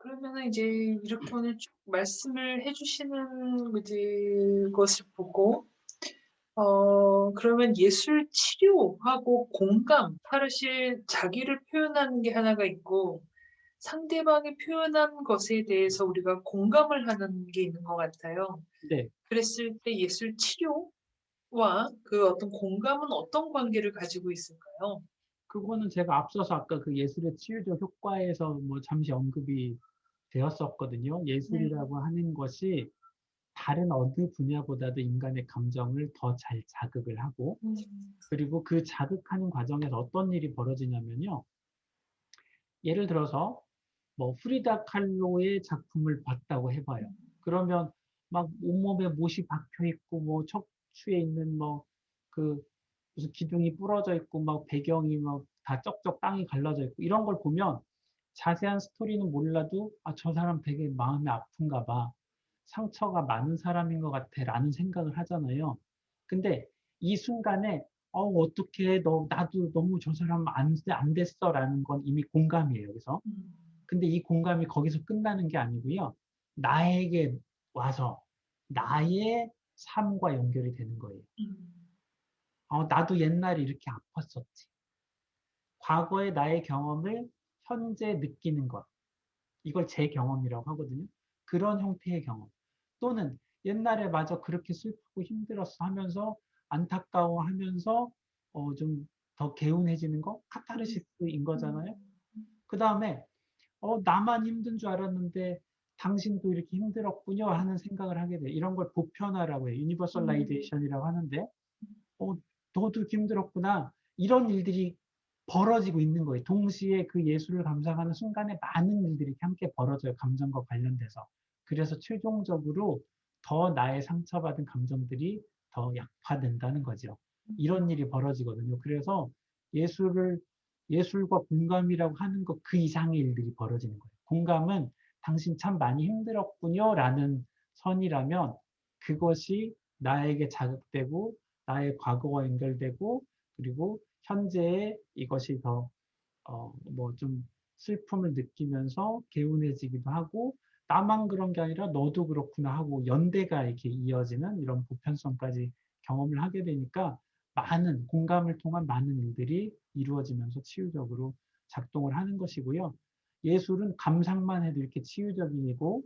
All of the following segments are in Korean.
그러면은 이제 이렇게 오늘 쭉 말씀을 해 주시는 이제 것을 보고 어 그러면 예술 치료하고 공감 사실 자기를 표현하는 게 하나가 있고 상대방이 표현한 것에 대해서 우리가 공감을 하는 게 있는 것 같아요. 네. 그랬을 때 예술 치료와 그 어떤 공감은 어떤 관계를 가지고 있을까요? 그거는 제가 앞서서 아까 그 예술의 치유적 효과에서 뭐 잠시 언급이 되었었거든요. 네. 예술이라고 하는 것이 다른 어느 분야보다도 인간의 감정을 더 잘 자극을 하고 음. 그리고 그 자극하는 과정에서 어떤 일이 벌어지냐면요. 예를 들어서 뭐 프리다 칼로의 작품을 봤다고 해봐요. 그러면 막 온몸에 못이 박혀 있고 뭐 척추에 있는 뭐 그 무슨 기둥이 부러져 있고 막 배경이 막 다 쩍쩍 땅이 갈라져 있고 이런 걸 보면 자세한 스토리는 몰라도 아, 저 사람 되게 마음이 아픈가 봐. 상처가 많은 사람인 것 같아 라는 생각을 하잖아요. 근데 이 순간에 어, 어떻게 너 나도 너무 저 사람 안, 안 됐어 라는 건 이미 공감이에요. 그래서 음. 근데 이 공감이 거기서 끝나는 게 아니고요. 나에게 와서 나의 삶과 연결이 되는 거예요. 음. 어, 나도 옛날에 이렇게 아팠었지. 과거의 나의 경험을 현재 느끼는 것. 이걸 제 경험이라고 하거든요. 그런 형태의 경험. 또는 옛날에 마저 그렇게 슬프고 힘들었어 하면서 안타까워 하면서 어, 좀 더 개운해지는 거? 카타르시스인 거잖아요. 그 다음에 어, 나만 힘든 줄 알았는데 당신도 이렇게 힘들었군요 하는 생각을 하게 돼요. 이런 걸 보편화라고 해요. 유니버설라이제이션이라고 하는데 어, 너도 힘들었구나. 이런 일들이 벌어지고 있는 거예요. 동시에 그 예술을 감상하는 순간에 많은 일들이 함께 벌어져요. 감정과 관련돼서. 그래서 최종적으로 더 나의 상처받은 감정들이 더 약화된다는 거죠. 이런 일이 벌어지거든요. 그래서 예술을 예술과 공감이라고 하는 것 그 이상의 일들이 벌어지는 거예요. 공감은 당신 참 많이 힘들었군요 라는 선이라면 그것이 나에게 자극되고 나의 과거와 연결되고 그리고 현재에 이것이 더 어 뭐 좀 슬픔을 느끼면서 개운해지기도 하고 나만 그런 게 아니라 너도 그렇구나 하고 연대가 이렇게 이어지는 이런 보편성까지 경험을 하게 되니까 많은 공감을 통한 많은 일들이 이루어지면서 치유적으로 작동을 하는 것이고요. 예술은 감상만 해도 이렇게 치유적이고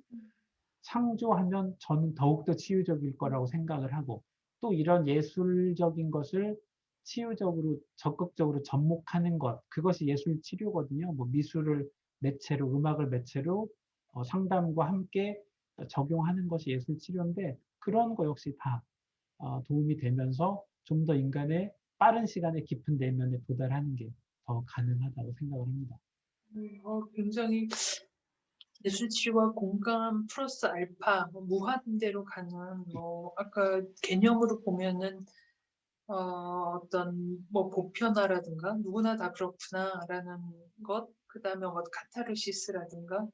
창조하면 저는 더욱더 치유적일 거라고 생각을 하고 또 이런 예술적인 것을 치유적으로 적극적으로 접목하는 것 그것이 예술 치료거든요. 뭐 미술을 매체로 음악을 매체로 어, 상담과 함께 적용하는 것이 예술 치료인데 그런 거 역시 다 어, 도움이 되면서 좀 더 인간의 빠른 시간에 깊은 내면에 도달하는 게 더 가능하다고 생각을 합니다. 음, 어, 굉장히 예술 치료와 공감 플러스 알파 뭐 무한대로 가는 뭐 아까 개념으로 보면은 어, 어떤 뭐 보편화라든가 누구나 다 그렇구나라는 것 그 다음에 뭐 카타르시스라든가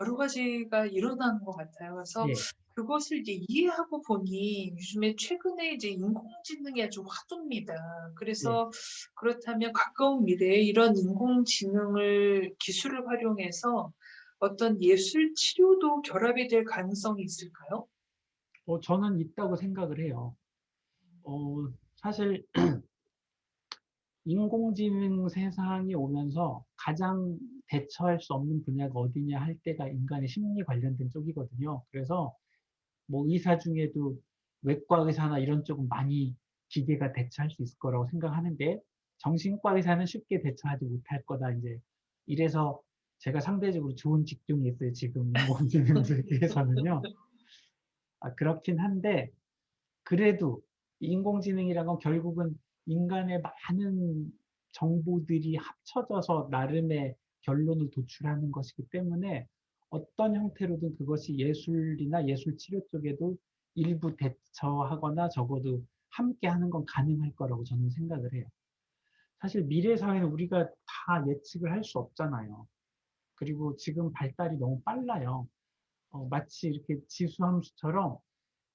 여러 가지가 일어나는 것 같아요. 그래서 예, 그것을 이제 이해하고 보니 요즘에 최근에 이제 인공지능이 아주 화두입니다. 그래서 그렇다면 가까운 미래에 이런 인공지능을 기술을 활용해서 어떤 예술 치료도 결합이 될 가능성이 있을까요? 어, 저는 있다고 생각을 해요. 어, 사실 인공지능 세상이 오면서 가장 대처할 수 없는 분야가 어디냐 할 때가 인간의 심리 관련된 쪽이거든요. 그래서 뭐 의사 중에도 외과 의사나 이런 쪽은 많이 기계가 대처할 수 있을 거라고 생각하는데 정신과 의사는 쉽게 대처하지 못할 거다 이제 이래서 제가 상대적으로 좋은 직종이 있어요 지금 인공지능 세계에서는요. 아, 그렇긴 한데 그래도 인공지능이란 건 결국은 인간의 많은 정보들이 합쳐져서 나름의 결론을 도출하는 것이기 때문에 어떤 형태로든 그것이 예술이나 예술 치료 쪽에도 일부 대처하거나 적어도 함께 하는 건 가능할 거라고 저는 생각을 해요. 사실 미래 사회는 우리가 다 예측을 할 수 없잖아요. 그리고 지금 발달이 너무 빨라요. 어, 마치 이렇게 지수함수처럼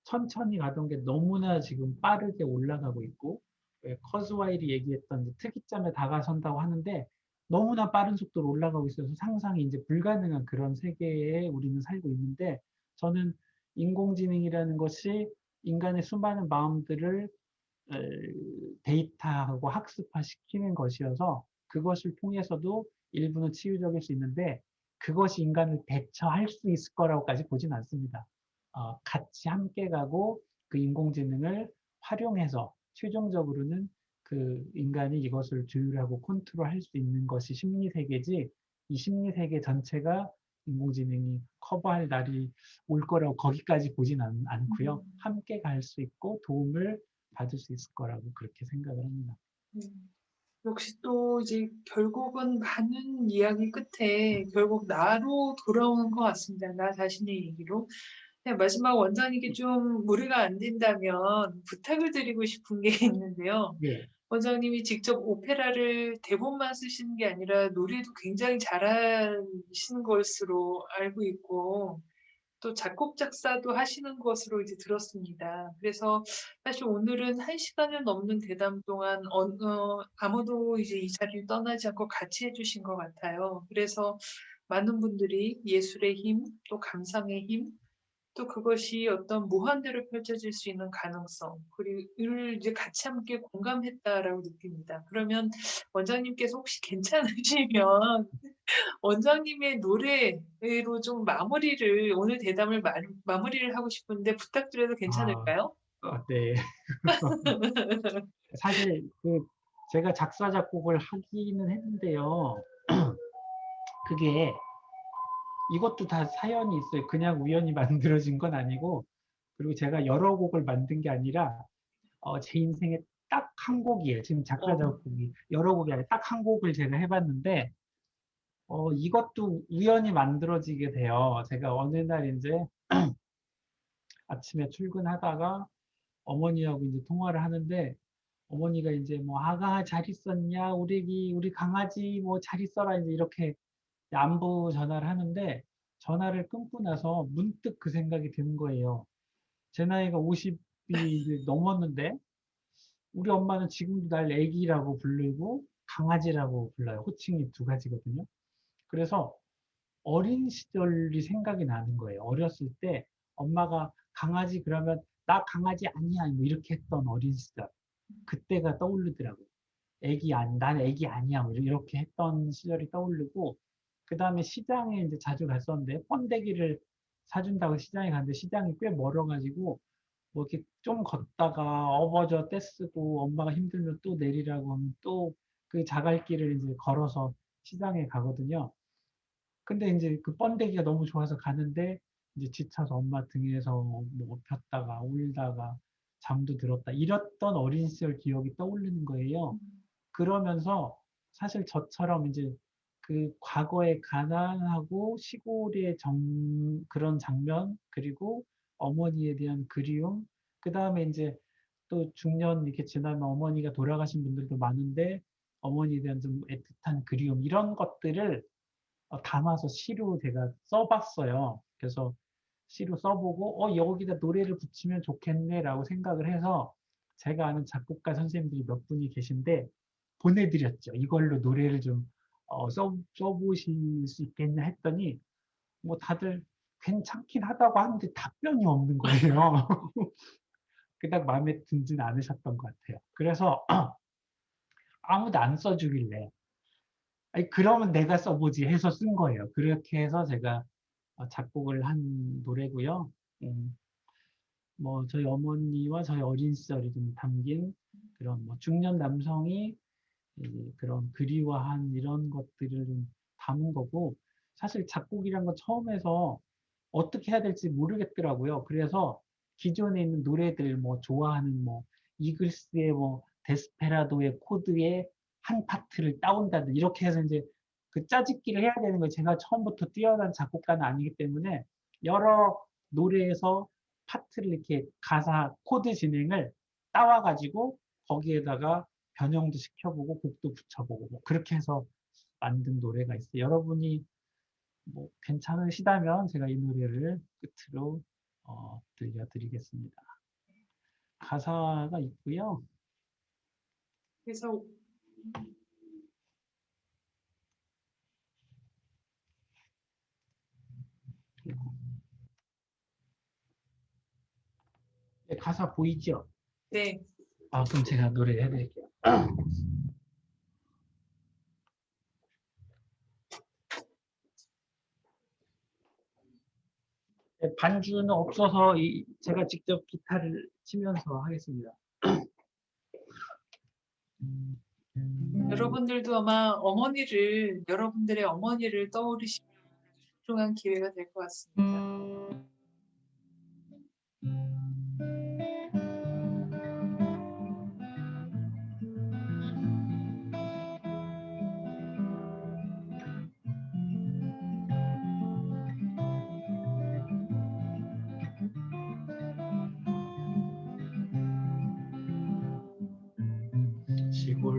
천천히 가던 게 너무나 지금 빠르게 올라가고 있고 왜 커즈와일이 얘기했던 특이점에 다가선다고 하는데 너무나 빠른 속도로 올라가고 있어서 상상이 이제 불가능한 그런 세계에 우리는 살고 있는데 저는 인공지능이라는 것이 인간의 수많은 마음들을 에, 데이터하고 학습화시키는 것이어서 그것을 통해서도 일부는 치유적일 수 있는데 그것이 인간을 대처할 수 있을 거라고까지 보진 않습니다. 어, 같이 함께 가고 그 인공지능을 활용해서 최종적으로는 그 인간이 이것을 조율하고 컨트롤할 수 있는 것이 심리 세계지 이 심리 세계 전체가 인공지능이 커버할 날이 올 거라고 거기까지 보진 않, 않고요. 음. 함께 갈 수 있고 도움을 받을 수 있을 거라고 그렇게 생각을 합니다. 음. 역시 또 이제 결국은 많은 이야기 끝에 결국 나로 돌아오는 것 같습니다. 나 자신의 얘기로. 네, 마지막 원장님께 좀 무리가 안 된다면 부탁을 드리고 싶은 게 있는데요. 예. 원장님이 직접 오페라를 대본만 쓰시는 게 아니라 노래도 굉장히 잘하시는 것으로 알고 있고 또 작곡 작사도 하시는 것으로 이제 들었습니다. 그래서 사실 오늘은 한 시간을 넘는 대담 동안 어, 어, 아무도 이제 이 자리를 떠나지 않고 같이 해주신 것 같아요. 그래서 많은 분들이 예술의 힘, 또 감상의 힘, 또 그것이 어떤 무한대로 펼쳐질 수 있는 가능성, 그리고 이제 같이 함께 공감했다라고 느낍니다. 그러면 원장님께서 혹시 괜찮으시면 원장님의 노래로 좀 마무리를 오늘 대담을 마, 마무리를 하고 싶은데 부탁드려도 괜찮을까요? 어, 네. 사실 그 제가 작사 작곡을 하기는 했는데요. 그게 이것도 다 사연이 있어요. 그냥 우연히 만들어진 건 아니고 그리고 제가 여러 곡을 만든 게 아니라 어, 제 인생에 딱 한 곡이에요. 지금 작사 어. 작곡이 여러 곡이 아니라 딱 한 곡을 제가 해봤는데 어, 이것도 우연히 만들어지게 돼요. 제가 어느 날 이제 아침에 출근하다가 어머니하고 이제 통화를 하는데 어머니가 이제 뭐 아가 잘 있었냐 우리 우리 강아지 뭐 잘 있어라 이제 이렇게 안부 전화를 하는데 전화를 끊고 나서 문득 그 생각이 드는 거예요. 제 나이가 50이 이제 넘었는데 우리 엄마는 지금도 날 애기라고 부르고 강아지라고 불러요. 호칭이 두 가지거든요. 그래서 어린 시절이 생각이 나는 거예요. 어렸을 때 엄마가 강아지 그러면 나 강아지 아니야 뭐 이렇게 했던 어린 시절 그때가 떠오르더라고요. 애기 아니 난 애기 아니야 뭐 이렇게 했던 시절이 떠오르고 그 다음에 시장에 이제 자주 갔었는데 번데기를 사준다고 시장에 갔는데 시장이 꽤 멀어가지고 뭐 이렇게 좀 걷다가 어버저 떼쓰고 엄마가 힘들면 또 내리라고 하면 또 그 자갈길을 이제 걸어서 시장에 가거든요. 근데 이제 그 번데기가 너무 좋아서 가는데 이제 지쳐서 엄마 등에서 뭐 폈다가 울다가 잠도 들었다 이랬던 어린 시절 기억이 떠오르는 거예요. 그러면서 사실 저처럼 이제 그 과거의 가난하고 시골의 정, 그런 장면 그리고 어머니에 대한 그리움 그 다음에 이제 또 중년 이렇게 지나면 어머니가 돌아가신 분들도 많은데 어머니에 대한 좀 애틋한 그리움 이런 것들을 어, 담아서 시로 제가 써봤어요. 그래서 시로 써보고 어 여기다 노래를 붙이면 좋겠네라고 생각을 해서 제가 아는 작곡가 선생님들이 몇 분이 계신데 보내드렸죠. 이걸로 노래를 좀 어, 써, 써보실 수 있겠냐 했더니 뭐 다들 괜찮긴 하다고 하는데 답변이 없는 거예요. 그닥 마음에 들진 않으셨던 것 같아요. 그래서 아무도 안 써주길래 아니, 그러면 내가 써보지 해서 쓴 거예요. 그렇게 해서 제가 어, 작곡을 한 노래고요. 음, 뭐 저희 어머니와 저희 어린 시절이 좀 담긴 그런 뭐 중년 남성이 그런 그리워한 이런 것들을 좀 담은 거고 사실 작곡이란 건 처음에서 어떻게 해야 될지 모르겠더라고요. 그래서 기존에 있는 노래들 뭐 좋아하는 뭐 이글스의 뭐 데스페라도의 코드의 한 파트를 따온다든 이렇게 해서 이제 그 짜집기를 해야 되는 거 제가 처음부터 뛰어난 작곡가는 아니기 때문에 여러 노래에서 파트를 이렇게 가사 코드 진행을 따와 가지고 거기에다가 변형도 시켜보고 곡도 붙여보고 뭐 그렇게 해서 만든 노래가 있어요. 여러분이 뭐 괜찮으시다면 제가 이 노래를 끝으로 어, 들려드리겠습니다. 가사가 있고요. 그래서 네, 가사 보이죠? 네. 아, 그럼 제가 노래 해드릴게요. 네, 반주는 없어서 이, 제가 직접 기타를 치면서 하겠습니다. 여러분들도 아마 어머니를 여러분들의 어머니를 떠올리시면 소중한 기회가 될 것 같습니다.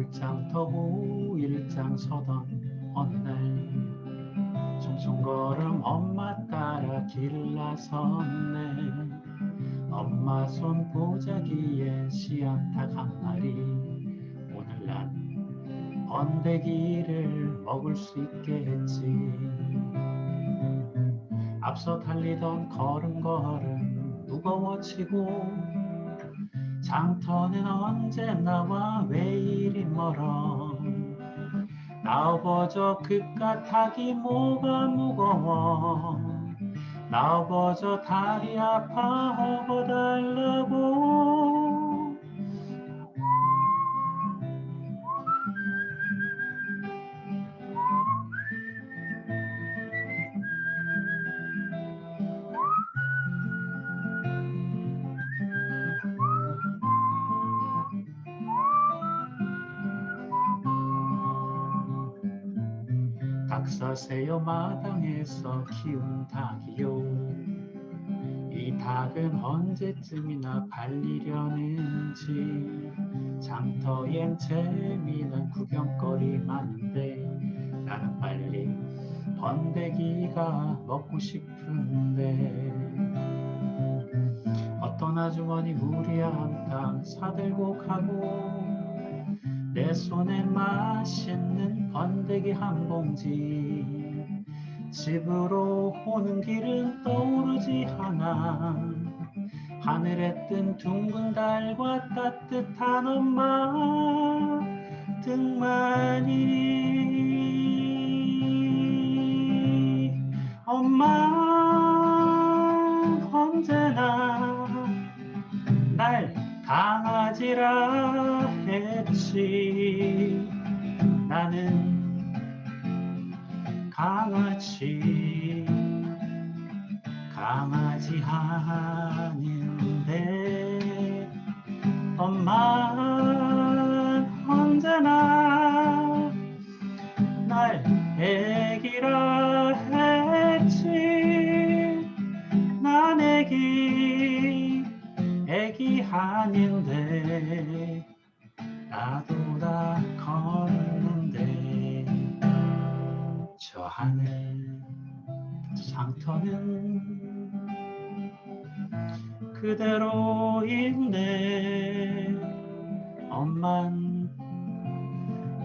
시골장 터고 일장 서던 어느 날 송송걸음 엄마 따라 길을 나섰네. 엄마 손 보자기에 한 마리 오늘 난 번데기를 먹을 수 있겠지. 앞서 달리던 걸음걸음 무거워지고 장터는 언제 나 와 왜 이리 멀어. 나어버저 그깟 닭이 뭐가 무거워. 나어버저 다리 아파 업어달라고 닭 사세요 마당에서 키운 닭이요. 이 닭은 언제쯤이나 팔리려는지 장터엔 재미난 구경거리 많은데 나는 빨리 번데기가 먹고 싶은데 어떤 아주머니 무리한 닭 사들고 가고 내 손에 맛있는 번데기 한 봉지. 집으로 오는 길은 떠오르지 않아. 하늘에 뜬 둥근 달과 따뜻한 엄마 등만이. 엄마 언제나 날 강아지라 했지 나는 강아지 강아지 아닌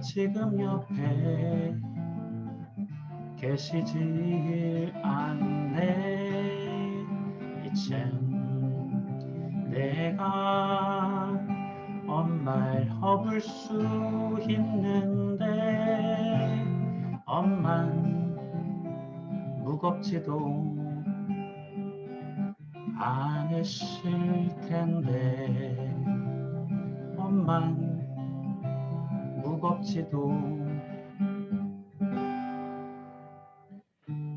지금 옆에 계시질 않네. 이젠 내가 엄마를 업을 수 있는데 엄만 무겁지도 않으실 텐데 엄만 무겁지도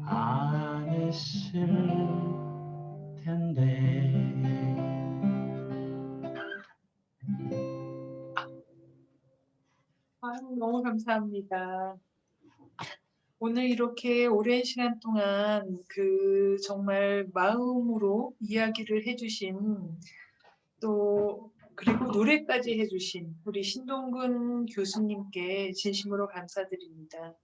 않으실 텐데 아유, 너무 감사합니다. 오늘 이렇게 오랜 시간 동안 그 정말 마음으로 이야기를 해주신 또 그리고 노래까지 해주신 우리 신동근 교수님께 진심으로 감사드립니다.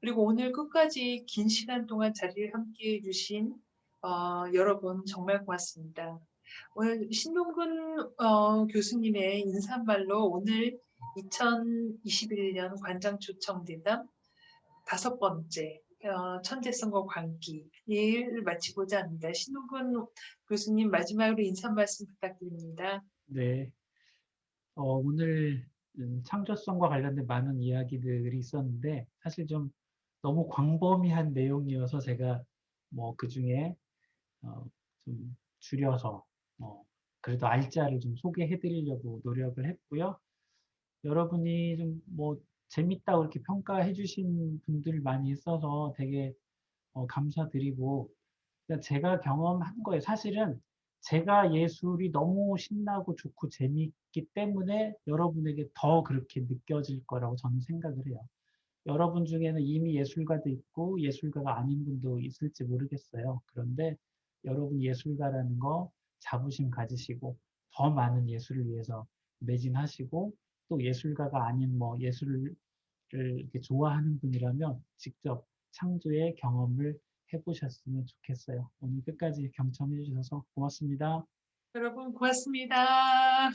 그리고 오늘 끝까지 긴 시간 동안 자리를 함께 해 주신 어, 여러분 정말 고맙습니다. 오늘 신동근 어, 교수님의 인사말로 오늘 2021년 관장 초청 대담 다섯 번째 어, 천재성과 광기를 마치고자 합니다. 신우근 교수님 마지막으로 인사 말씀 부탁드립니다. 네. 어, 오늘 음, 창조성과 관련된 많은 이야기들이 있었는데 사실 좀 너무 광범위한 내용이어서 제가 뭐 그 중에 어, 좀 줄여서 어, 그래도 알짜를 좀 소개해 드리려고 노력을 했고요. 여러분이 좀 뭐 재밌다고 이렇게 평가해 주신 분들 많이 있어서 되게 어, 감사드리고 그냥 제가 경험한 거예요. 사실은 제가 예술이 너무 신나고 좋고 재미있기 때문에 여러분에게 더 그렇게 느껴질 거라고 저는 생각을 해요. 여러분 중에는 이미 예술가도 있고 예술가가 아닌 분도 있을지 모르겠어요. 그런데 여러분 예술가라는 거 자부심 가지시고 더 많은 예술을 위해서 매진하시고 또 예술가가 아닌 뭐 예술을 좋아하는 분이라면 직접 창조의 경험을 해보셨으면 좋겠어요. 오늘 끝까지 경청해 주셔서 고맙습니다. 여러분 고맙습니다.